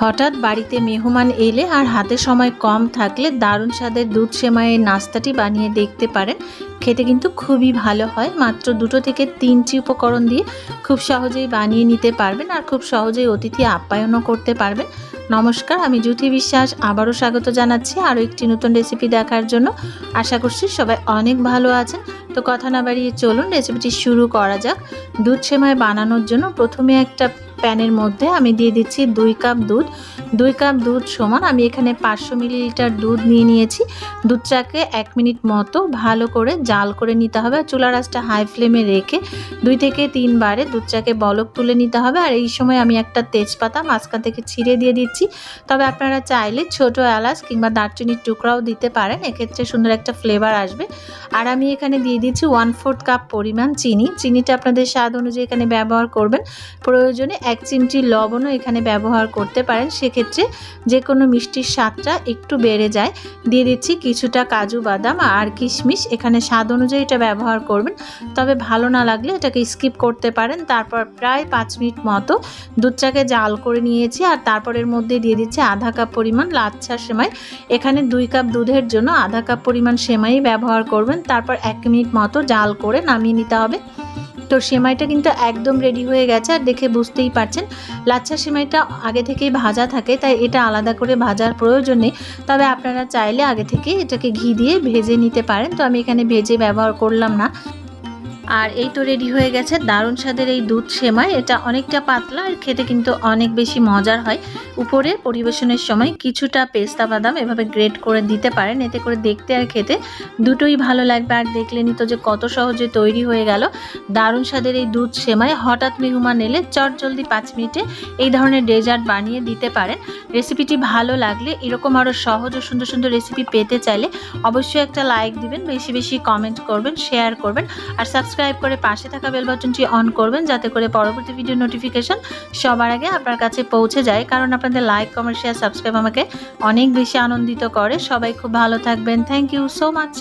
হঠাৎ বাড়িতে মেহমান এলে আর হাতে সময় কম থাকলে দারুণ স্বাদের দুধ সেমাইয়ের নাস্তাটি বানিয়ে দেখতে পারেন। খেতে কিন্তু খুবই ভালো হয়। মাত্র দুটো থেকে তিনটি উপকরণ দিয়ে খুব সহজেই বানিয়ে নিতে পারবেন আর খুব সহজেই অতিথি আপ্যায়নও করতে পারবেন। নমস্কার, আমি জ্যোতি বিশ্বাস আবারও স্বাগত জানাচ্ছি আরও একটি নতুন রেসিপি দেখার জন্য। আশা করছি সবাই অনেক ভালো আছেন। তো কথা না বাড়িয়ে চলুন, রেসিপিটি শুরু করা যাক। দুধ সেমাই বানানোর জন্য প্রথমে একটা প্যানের মধ্যে আমি দিয়ে দিচ্ছি দুই কাপ দুধ। দুই কাপ দুধ সমান আমি এখানে পাঁচশো মিলিলিটার দুধ নিয়ে নিয়েছি। দুধটাকে এক মিনিট মতো ভালো করে জাল করে নিতে হবে। আর চুলা রাসটা হাই ফ্লেমে রেখে দুই থেকে তিনবারে দুধটাকে বলক তুলে নিতে হবে। আর এই সময় আমি একটা তেজপাতা মাঝখান থেকে ছিঁড়ে দিয়ে দিচ্ছি। তবে আপনারা চাইলে ছোট এলাচ কিংবা দারচিনির টুকরাও দিতে পারেন। এক্ষেত্রে সুন্দর একটা ফ্লেভার আসবে। আর আমি এখানে দিয়ে দিচ্ছি ওয়ান ফোর্থ কাপ পরিমাণ চিনি। চিনিটা আপনাদের স্বাদ অনুযায়ী এখানে ব্যবহার করবেন। প্রয়োজনে এক চিমটি লবণও এখানে ব্যবহার করতে পারেন। সেক্ষেত্রে যে কোনো মিষ্টির স্বাদটা একটু বেড়ে যায়। দিয়ে দিচ্ছি কিছুটা কাজু বাদাম আর কিশমিশ। এখানে স্বাদ অনুযায়ী এটা ব্যবহার করবেন। তবে ভালো না লাগলে এটাকে স্কিপ করতে পারেন। তারপর প্রায় পাঁচ মিনিট মতো দুধটাকে জাল করে নিয়েছি আর তারপরের মধ্যে দিয়ে দিচ্ছি আধা কাপ পরিমাণ লাচ্ছা সেমাই। এখানে দুই কাপ দুধের জন্য আধা কাপ পরিমাণ সেমাই ব্যবহার করবেন। তারপর এক মিনিট মতো জাল করে নামিয়ে নিতে হবে। তো সেমাইটা কিন্তু একদম রেডি হয়ে গেছে আর দেখে বুঝতেই পারছেন। লাচ্ছা সেমাইটা আগে থেকেই ভাজা থাকে, তাই এটা আলাদা করে ভাজার প্রয়োজন নেই। তবে আপনারা চাইলে আগে থেকে এটাকে ঘি দিয়ে ভেজে নিতে পারেন। তো আমি এখানে ভেজে ব্যবহার করলাম না। আর এই তো রেডি হয়ে গেছে। দারুণ স্বাদের এই দুধ সেমাই। এটা অনেকটা পাতলা আর খেতে কিন্তু অনেক বেশি মজার হয়। উপরে পরিবেশনের সময় কিছুটা পেস্তা বাদাম এভাবে গ্রেট করে দিতে পারেন। এতে করে দেখতে আর খেতে দুটোই ভালো লাগবে। আর দেখলেনই তো যে কত সহজে তৈরি হয়ে গেল। দারুণ স্বাদের এই দুধ সেমাই। হঠাৎ মেহমান এলে চট জলদি পাঁচ মিনিটে এই ধরনের ডেজার্ট বানিয়ে দিতে পারেন। রেসিপিটি ভালো লাগলে, এরকম আরও সহজ ও সুন্দর সুন্দর রেসিপি পেতে চাইলে অবশ্যই একটা লাইক দিবেন, বেশি বেশি কমেন্ট করবেন শেয়ার করবেন। আর সাবস্ক্রাইব করে পাশে থাকা বেল বাটনটি অন করবেন, যাতে করে পরবর্তী ভিডিও নোটিফিকেশন সবার আগে আপনার কাছে পৌঁছে যায়। কারণ আপনাদের লাইক কমেন্ট শেয়ার সাবস্ক্রাইব আমাকে অনেক বেশি আনন্দিত করে। সবাই খুব ভালো থাকবেন। Thank you so much